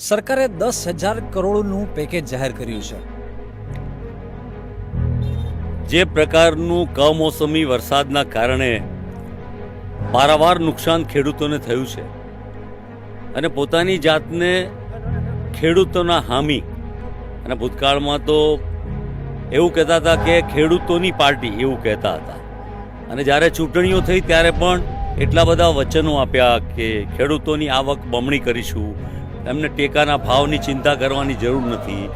સરકારે દસ હજાર કરોડનું પેકેજ જાહેર કર્યું છે. જે પ્રકારનું કમોસમી વરસાદના કારણે પારાવાર નુકસાન ખેડૂતોને થયું છે અને પોતાની જાતને ખેડૂતોના હામી અને ભૂતકાળમાં તો એવું કહેતા હતા કે ખેડૂતોની પાર્ટી એવું કહેતા હતા. અને જ્યારે ચૂંટણીઓ થઈ ત્યારે પણ એટલા બધા વચનો આપ્યા કે ખેડૂતોની આવક બમણી કરીશું એમને ટેકાના ભાવની ચિંતા કરવાની જરૂર નથી.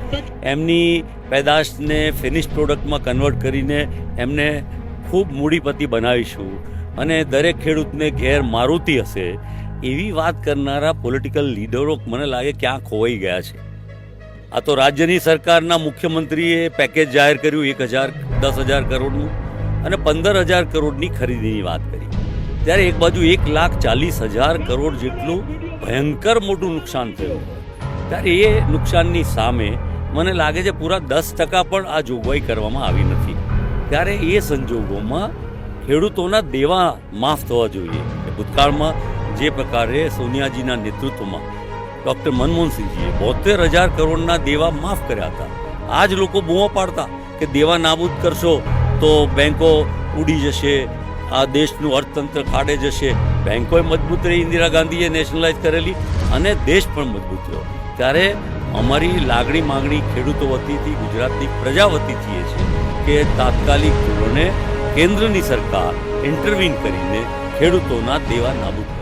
એમની પેદાશને ફિનિશ પ્રોડક્ટમાં કન્વર્ટ કરીને એમને ખૂબ મૂડીપતિ બનાવીશું. અને દરેક ખેડૂતને ઘેર મારુતિ હશે. એવી વાત કરનારા પોલિટિકલ લીડરો મને લાગે ક્યાં ખોવાઈ ગયા છે. આ તો રાજ્યની સરકારના મુખ્યમંત્રીએ પેકેજ જાહેર કર્યું એક હજાર, દસ હજાર કરોડનું અને પંદર હજાર કરોડની ખરીદીની વાત કરી. ત્યારે એક બાજુ એક લાખ ચાલીસ હજાર કરોડ જેટલું ભયંકર મોટું નુકસાન થયું. ત્યારે એ નુકસાનની સામે મને લાગે છે પૂરા દસ ટકા પણ આ જોગવાઈ કરવામાં આવી નથી. ત્યારે એ સંજોગોમાં ખેડૂતોના દેવા માફ થવા જોઈએ. ભૂતકાળમાં જે પ્રકારે સોનિયાજીના નેતૃત્વમાં ડૉક્ટર મનમોહનસિંહજીએ બોતેર હજાર કરોડના દેવા માફ કર્યા હતા. આ જ લોકો બૂમો પાડતા કે દેવા નાબૂદ કરશો તો બેંકો ઉડી જશે આ દેશનું અર્થતંત્ર ખાડે જશે. બેંકોએ મજબૂત રહી ઇન્દિરા ગાંધીએ નેશનલાઇઝ કરેલી અને દેશ પણ મજબૂત રહ્યો. ત્યારે અમારી લાગણી માંગણી ખેડૂતો વતીથી, ગુજરાતની પ્રજા વતીથી એ છે કે તાત્કાલિક ધોરણે કેન્દ્રની સરકાર ઇન્ટરવીન કરીને ખેડૂતોના દેવા નાબૂદ